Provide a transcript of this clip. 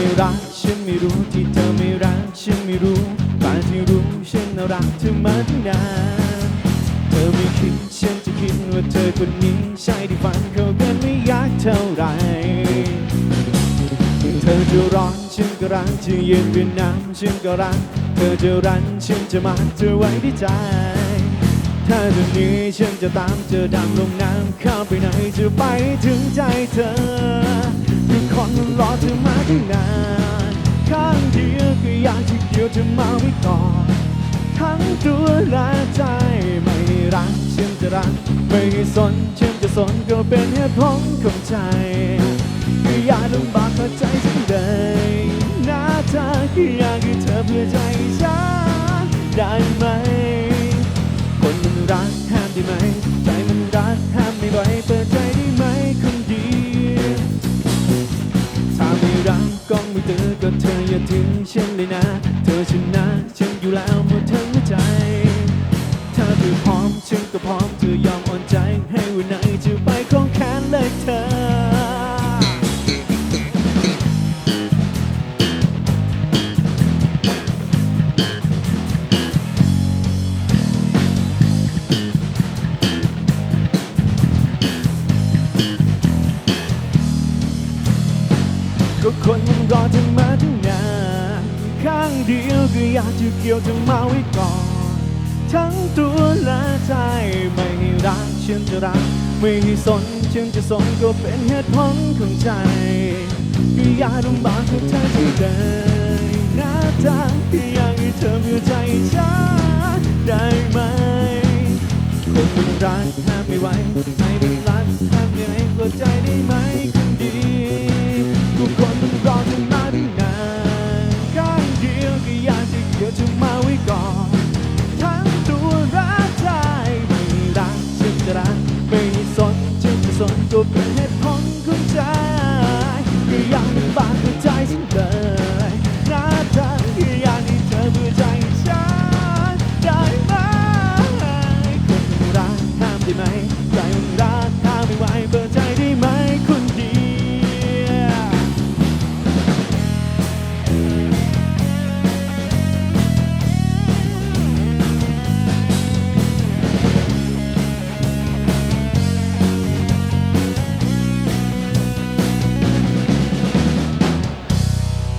ไม่รักฉันไม่รู้ที่เธอไม่รักฉันไม่รู้ป่ที่รู้ฉันน่ารักเธอมาตั้งนานเธอไม่คิดฉันจะคิดว่าเธอคนนี้ใช่ที่ฝันเขากันไม่อยากเท่าไหรเธอจะร้อนฉันก็รักจะเย็นเป็นน้ำฉันก็รัก เธอจะรันฉันจะมาเธอไว้ที่ใจถ้าเรื่องนี้ฉันจะตามเธอดำลงน้ำเข้าไปไหนจะไปถึงใจเธอคือคนรอเธอมา นานข้างเดียวก็อยากจะเกี่ยวเธอมาไว้ก่อน ทั้งตัวและใจไม่รักฉันจะรัก ไม่สนฉันจะสนก็เป็นเหตุผลของใจก็อย่าลำบากหัวใจฉันเลยหน้าเธอก็อยากให้เธอเพื่อใจฉันได้ไหม อนก็เธออย่าทิ้งฉันเลยนะ เธอชนะฉันอยู่แล้วหมดทั้งหัวใจ ถ้าเธอพร้อมฉันก็พร้อมเธอยอมอ่อนใจให้วันไหนจะไปของแขนเลยเธอก็คนมันรอเธอมาตั้ง งเดียวก็อยากจะเกี่ยวเธอมาไว้ก่อน ทั้งตัวและใจไม่ให้รักฉันจะรัก ไม่ให้สนฉันจะสนก็เป็นเหตุผลของใจก็อยากลำบากกับเธอที่เลยหน้าตาก็อยากให้เธอเพื่อใจฉันได้ไหมคนมันรักห้ามไม่ไหวใจมันรักห้ามไม่ไหว ตุผลของใจก็ยังเป็นบ้านหัวใจฉันเลยน้าตาก็อยากให้เธอเบื่อใจฉันได้ไหมคนมันรักห้ามได้ไหม